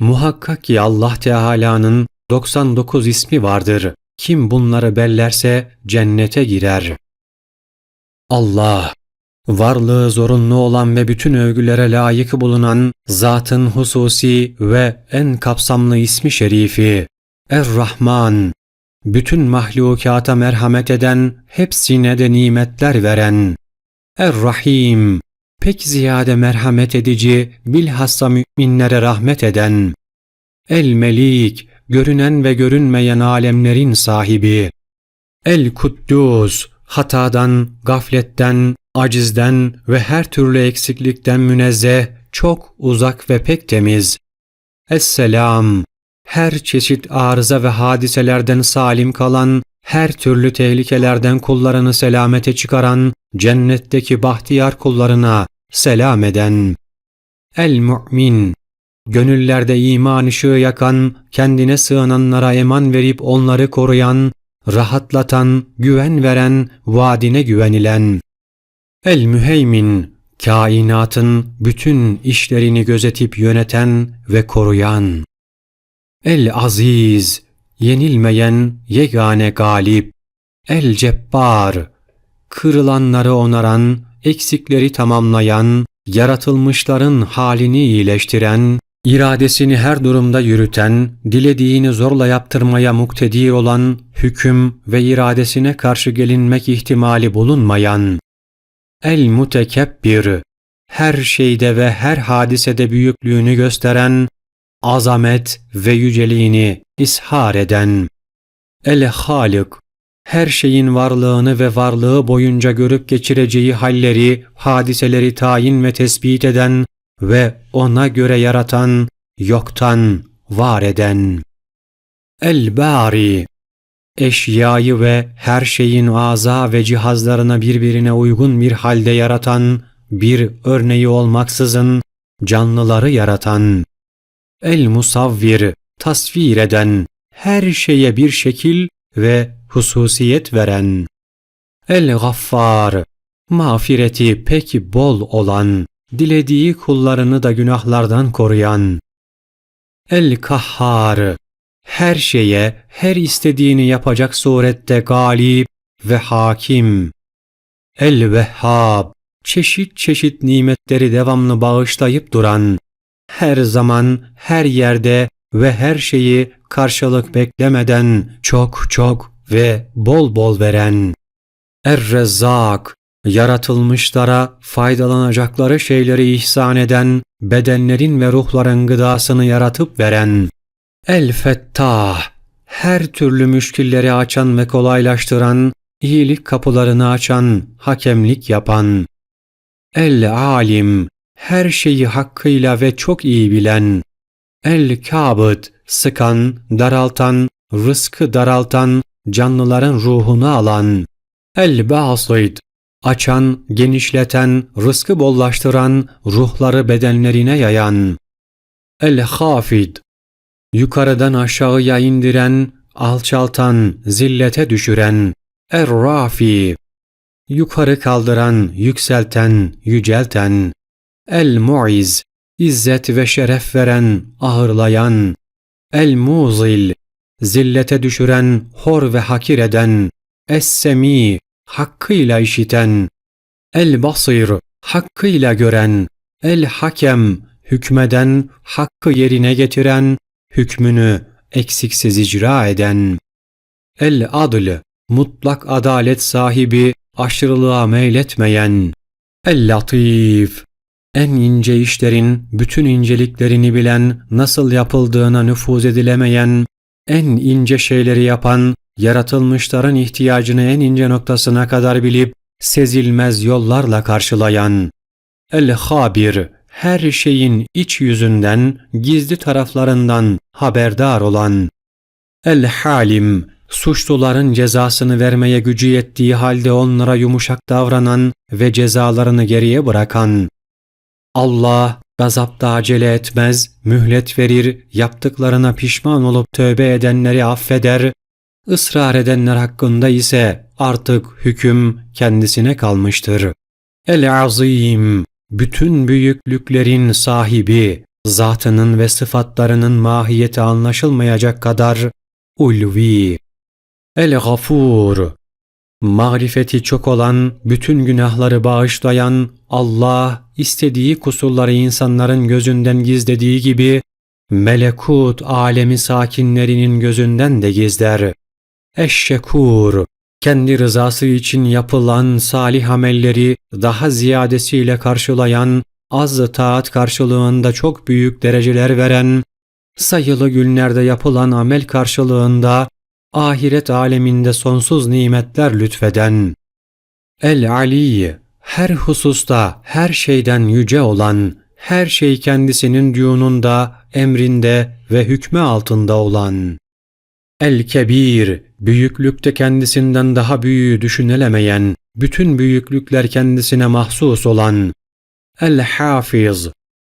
Muhakkak ki Allah Teala'nın 99 ismi vardır. Kim bunları bellerse cennete girer. Allah, varlığı zorunlu olan ve bütün övgülere layık bulunan zatın hususi ve en kapsamlı ismi şerifi, Er-Rahman, bütün mahlukata merhamet eden, hepsine de nimetler veren, Er-Rahim, pek ziyade merhamet edici, bilhassa müminlere rahmet eden, El-Melik, görünen ve görünmeyen alemlerin sahibi, El-Kuddus, hatadan, gafletten, acizden ve her türlü eksiklikten münezzeh, çok uzak ve pek temiz. Esselam, her çeşit arıza ve hadiselerden salim kalan, her türlü tehlikelerden kullarını selamete çıkaran, cennetteki bahtiyar kullarına selam eden. El-Mu'min, gönüllerde iman ışığı yakan, kendine sığınanlara eman verip onları koruyan, rahatlatan, güven veren, vaadine güvenilen. El-Müheymin, kainatın bütün işlerini gözetip yöneten ve koruyan. El-Aziz, yenilmeyen, yegane galip. El-Cebbar, kırılanları onaran, eksikleri tamamlayan, yaratılmışların halini iyileştiren, iradesini her durumda yürüten, dilediğini zorla yaptırmaya muktedir olan, hüküm ve iradesine karşı gelinmek ihtimali bulunmayan, El-Mutekebbir, her şeyde ve her hadisede büyüklüğünü gösteren, azamet ve yüceliğini ishar eden, El-Halik, her şeyin varlığını ve varlığı boyunca görüp geçireceği halleri, hadiseleri tayin ve tespit eden ve ona göre yaratan, yoktan var eden. El-Bari, eşyayı ve her şeyin aza ve cihazlarına birbirine uygun bir halde yaratan, bir örneği olmaksızın canlıları yaratan. El-Musavvir, tasvir eden, her şeye bir şekil ve hususiyet veren. El-Gaffar, mağfireti pek bol olan, dilediği kullarını da günahlardan koruyan. El-Kahhar, her şeye, her istediğini yapacak surette galip ve hakim. El-Vehhab, çeşit çeşit nimetleri devamlı bağışlayıp duran, her zaman, her yerde ve her şeyi karşılık beklemeden çok çok ve bol bol veren. Er-Rezzak, yaratılmışlara faydalanacakları şeyleri ihsan eden, bedenlerin ve ruhların gıdasını yaratıp veren. El-Fettah, her türlü müşkilleri açan ve kolaylaştıran, iyilik kapılarını açan, hakemlik yapan. El-Alim, her şeyi hakkıyla ve çok iyi bilen. El-Kabıd, sıkan, daraltan, rızkı daraltan, canlıların ruhunu alan. El-Basid, açan, genişleten, rızkı bollaştıran, ruhları bedenlerine yayan. El-Hafid, yukarıdan aşağıya indiren, alçaltan, zillete düşüren. Er-Rafi, yukarı kaldıran, yükselten, yücelten. El-Mu'iz, izzet ve şeref veren, ağırlayan. El-Muzil, zillete düşüren, hor ve hakir eden. Es-Semi, hakkıyla işiten. El-Basir, hakkıyla gören. El-Hakem, hükmeden, hakkı yerine getiren, hükmünü eksiksiz icra eden. El-Adl, mutlak adalet sahibi, aşırılığa meyletmeyen. El-Latif, en ince işlerin bütün inceliklerini bilen, nasıl yapıldığına nüfuz edilemeyen, en ince şeyleri yapan, yaratılmışların ihtiyacını en ince noktasına kadar bilip, sezilmez yollarla karşılayan. El-Habir, her şeyin iç yüzünden, gizli taraflarından haberdar olan. El-Halim, suçluların cezasını vermeye gücü yettiği halde onlara yumuşak davranan ve cezalarını geriye bırakan. Allah gazapta acele etmez, mühlet verir, yaptıklarına pişman olup tövbe edenleri affeder, ısrar edenler hakkında ise artık hüküm kendisine kalmıştır. El-Azim, bütün büyüklüklerin sahibi, zatının ve sıfatlarının mahiyeti anlaşılmayacak kadar ulvi. El-Gafur, marifeti çok olan, bütün günahları bağışlayan Allah, istediği kusurları insanların gözünden gizlediği gibi, melekut alemi sakinlerinin gözünden de gizler. Eşşekur, kendi rızası için yapılan salih amelleri daha ziyadesiyle karşılayan, az taat karşılığında çok büyük dereceler veren, sayılı günlerde yapılan amel karşılığında ahiret aleminde sonsuz nimetler lütfeden, El-Ali, her hususta her şeyden yüce olan, her şey kendisinin düğünunda, emrinde ve hükmü altında olan, El-Kebir, büyüklükte kendisinden daha büyüğü düşünülemeyen, bütün büyüklükler kendisine mahsus olan, El-Hafiz,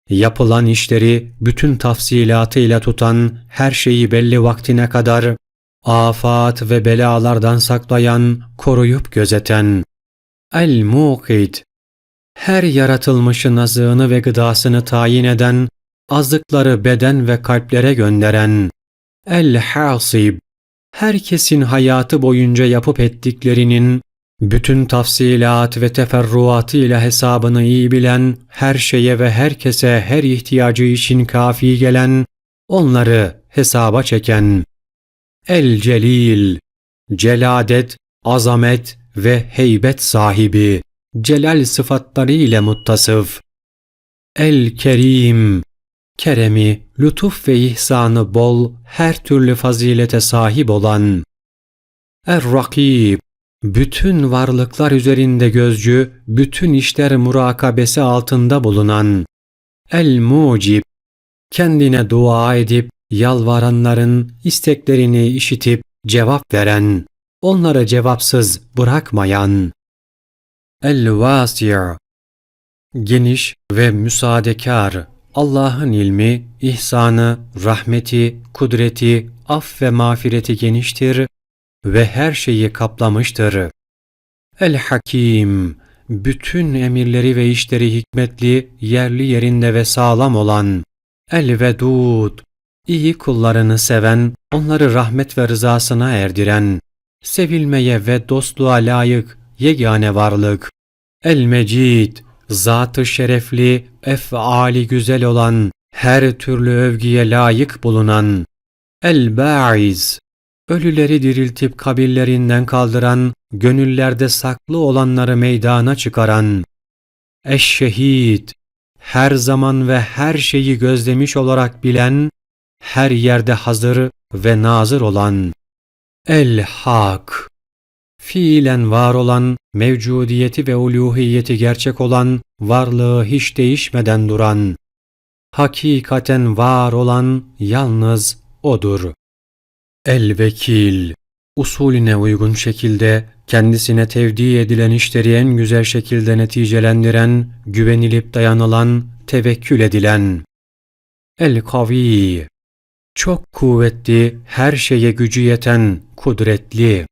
yapılan işleri bütün tafsilatıyla tutan, her şeyi belli vaktine kadar, afat ve belalardan saklayan, koruyup gözeten, El-Muqid, her yaratılmışın azığını ve gıdasını tayin eden, azıkları beden ve kalplere gönderen, El-Hasib, herkesin hayatı boyunca yapıp ettiklerinin bütün tafsilat ve teferruatıyla hesabını iyi bilen, her şeye ve herkese her ihtiyacı için kafi gelen, onları hesaba çeken. El-Celil, celadet, azamet ve heybet sahibi, celal sıfatları ile muttasıf. El-Kerim, keremi, lütuf ve ihsanı bol, her türlü fazilete sahip olan. Er-Rakib, bütün varlıklar üzerinde gözcü, bütün işler murakabesi altında bulunan. El-Mucib, kendine dua edip, yalvaranların isteklerini işitip cevap veren, onları cevapsız bırakmayan. El-Vasi' geniş ve müsaadekar, Allah'ın ilmi, ihsanı, rahmeti, kudreti, af ve mağfireti geniştir ve her şeyi kaplamıştır. El-Hakim, bütün emirleri ve işleri hikmetli, yerli yerinde ve sağlam olan. El-Vedud, iyi kullarını seven, onları rahmet ve rızasına erdiren, sevilmeye ve dostluğa layık yegane varlık. El-Mecid, zatı şerefli, efali güzel olan, her türlü övgüye layık bulunan. El-Ba'iz, ölüleri diriltip kabirlerinden kaldıran, gönüllerde saklı olanları meydana çıkaran. Eşşehid, her zaman ve her şeyi gözlemiş olarak bilen, her yerde hazır ve nazır olan. El-Hak, fiilen var olan, mevcudiyeti ve uluhiyeti gerçek olan, varlığı hiç değişmeden duran, hakikaten var olan yalnız O'dur. El-Vekil, usulüne uygun şekilde kendisine tevdi edilen işleri en güzel şekilde neticelendiren, güvenilip dayanılan, tevekkül edilen. El-Kavi, çok kuvvetli, her şeye gücü yeten, kudretli.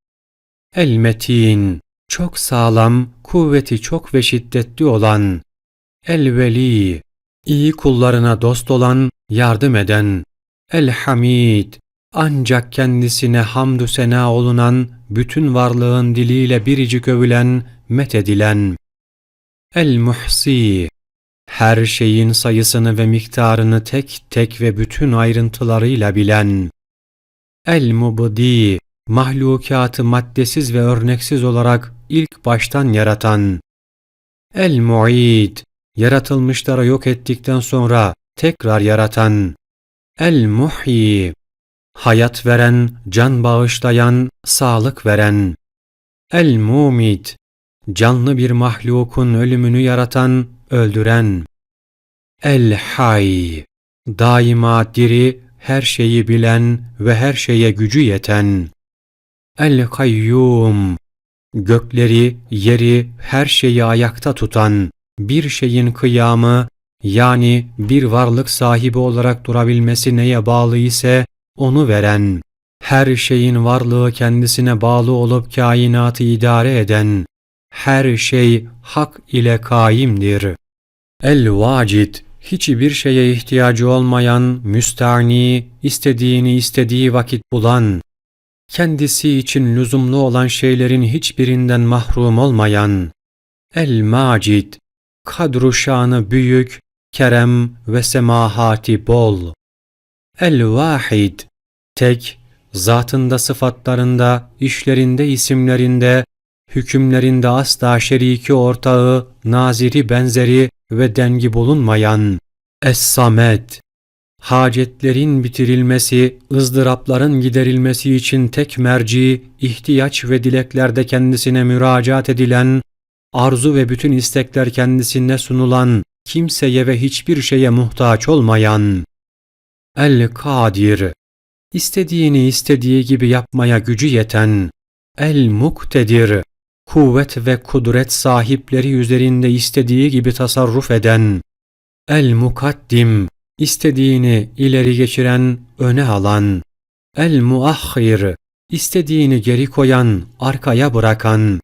El-Metin, çok sağlam, kuvveti çok ve şiddetli olan. El-Veli, iyi kullarına dost olan, yardım eden. El-Hamid, ancak kendisine hamdü sena olunan, bütün varlığın diliyle biricik övülen, methedilen. El-Muhsi, her şeyin sayısını ve miktarını tek tek ve bütün ayrıntılarıyla bilen. El-Mubdi, mahlukatı maddesiz ve örneksiz olarak ilk baştan yaratan. El-Mu'id, yaratılmışları yok ettikten sonra tekrar yaratan. El-Muhyi, hayat veren, can bağışlayan, sağlık veren. El-Mumid, canlı bir mahlukun ölümünü yaratan, öldüren. El-Hay, daima diri, her şeyi bilen ve her şeye gücü yeten. El-Kayyum, gökleri, yeri, her şeyi ayakta tutan, bir şeyin kıyamı, yani bir varlık sahibi olarak durabilmesi neye bağlı ise onu veren, her şeyin varlığı kendisine bağlı olup kainatı idare eden, her şey hak ile kaimdir. El-Vacid, hiçbir şeye ihtiyacı olmayan, müstani, istediğini istediği vakit bulan, kendisi için lüzumlu olan şeylerin hiçbirinden mahrum olmayan, El-Macid, kadru şanı büyük, kerem ve semahati bol. El-Vahid, tek, zatında sıfatlarında, işlerinde isimlerinde, hükümlerinde asla şeriki ortağı, naziri benzeri ve dengi bulunmayan Es-Samet, hacetlerin bitirilmesi, ızdırapların giderilmesi için tek merci, ihtiyaç ve dileklerde kendisine müracaat edilen, arzu ve bütün istekler kendisine sunulan, kimseye ve hiçbir şeye muhtaç olmayan El-Kadir, istediğini istediği gibi yapmaya gücü yeten El-Muktedir, kuvvet ve kudret sahipleri üzerinde istediği gibi tasarruf eden, el-mukaddim, istediğini ileri geçiren, öne alan, el-muahhir, istediğini geri koyan, arkaya bırakan,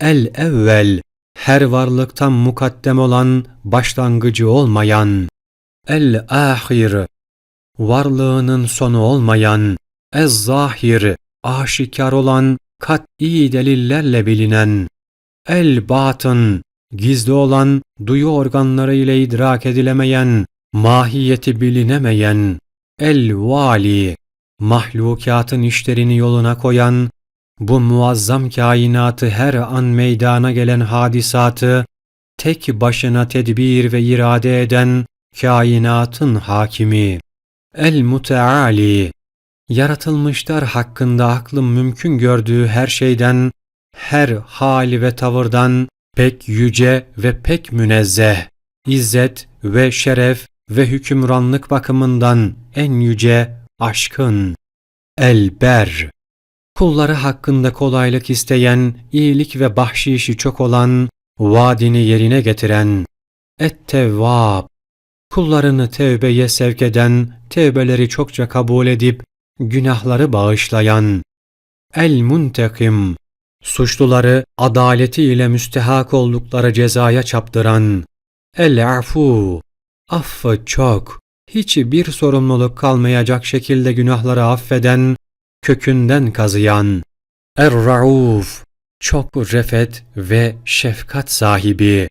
el-evvel, her varlıktan mukaddem olan, başlangıcı olmayan, el-ahir, varlığının sonu olmayan, ez-zahir, aşikar olan, kat'i delillerle bilinen, el-batın, gizli olan, duyu organları ile idrak edilemeyen, mahiyeti bilinemeyen, el-vali, mahlukatın işlerini yoluna koyan, bu muazzam kainatı her an meydana gelen hadisatı, tek başına tedbir ve irade eden kainatın hakimi, el-muteali, yaratılmışlar hakkında aklım mümkün gördüğü her şeyden, her hali ve tavırdan pek yüce ve pek münezzeh, izzet ve şeref ve hükümranlık bakımından en yüce, aşkın, elber, kulları hakkında kolaylık isteyen, iyilik ve bahşişi çok olan, vaadini yerine getiren, et-tevvab, kullarını tevbeye sevk eden, tevbeleri çokça kabul edip, günahları bağışlayan, el-muntekim, suçluları adaleti ile müstehak oldukları cezaya çaptıran, el-afu, affı çok, hiçbir sorumluluk kalmayacak şekilde günahları affeden, kökünden kazıyan, er-rauf, çok refet ve şefkat sahibi,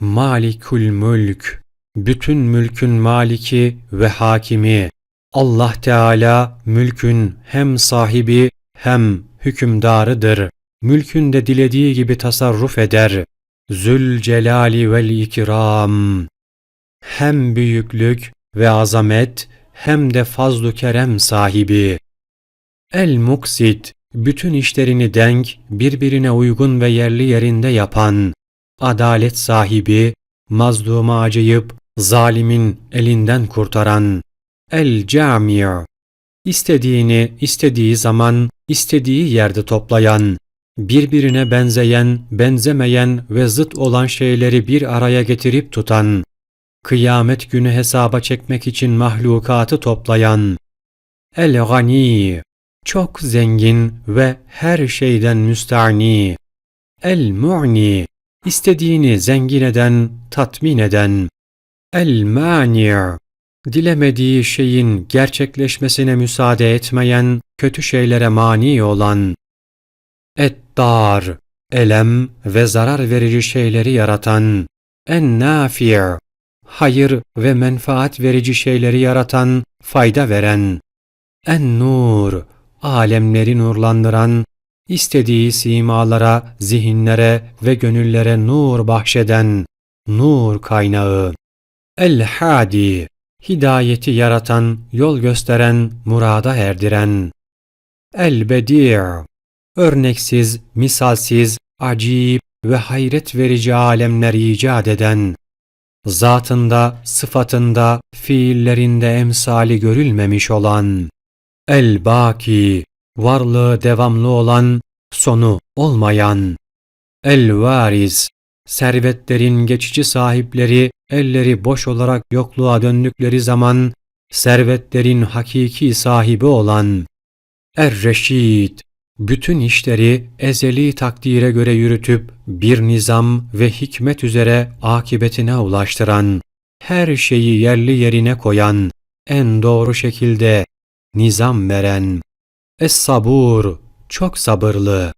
malikul mülk, bütün mülkün maliki ve hakimi, Allah Teala mülkün hem sahibi hem hükümdarıdır. Mülkünde dilediği gibi tasarruf eder. Zül celali vel ikram. Hem büyüklük ve azamet hem de fazlu kerem sahibi. El muksit, bütün işlerini denk, birbirine uygun ve yerli yerinde yapan, adalet sahibi, mazluma acıyıp, zalimin elinden kurtaran, El Cami' istediğini istediği zaman istediği yerde toplayan, birbirine benzeyen, benzemeyen ve zıt olan şeyleri bir araya getirip tutan, kıyamet günü hesaba çekmek için mahlukatı toplayan, El-Gani, çok zengin ve her şeyden müstani, El-Mu'ni, istediğini zengin eden, tatmin eden, El-Mani', dilemediği şeyin gerçekleşmesine müsaade etmeyen, kötü şeylere mani olan, ettar, elem ve zarar verici şeyleri yaratan, en-nafi' hayır ve menfaat verici şeyleri yaratan, fayda veren, en-nur, alemleri nurlandıran, istediği simalara, zihinlere ve gönüllere nur bahşeden, nur kaynağı, el-hadi, hidayeti yaratan, yol gösteren, murada erdiren. El-Bedi' örneksiz, misalsiz, acip ve hayret verici alemler icat eden, zatında, sıfatında, fiillerinde emsali görülmemiş olan, El-Baki, varlığı devamlı olan, sonu olmayan, El-Variz, servetlerin geçici sahipleri elleri boş olarak yokluğa döndükleri zaman servetlerin hakiki sahibi olan Er-Reşid, bütün işleri ezeli takdire göre yürütüp bir nizam ve hikmet üzere akibetine ulaştıran, her şeyi yerli yerine koyan, en doğru şekilde nizam veren. Es-sabur, çok sabırlı.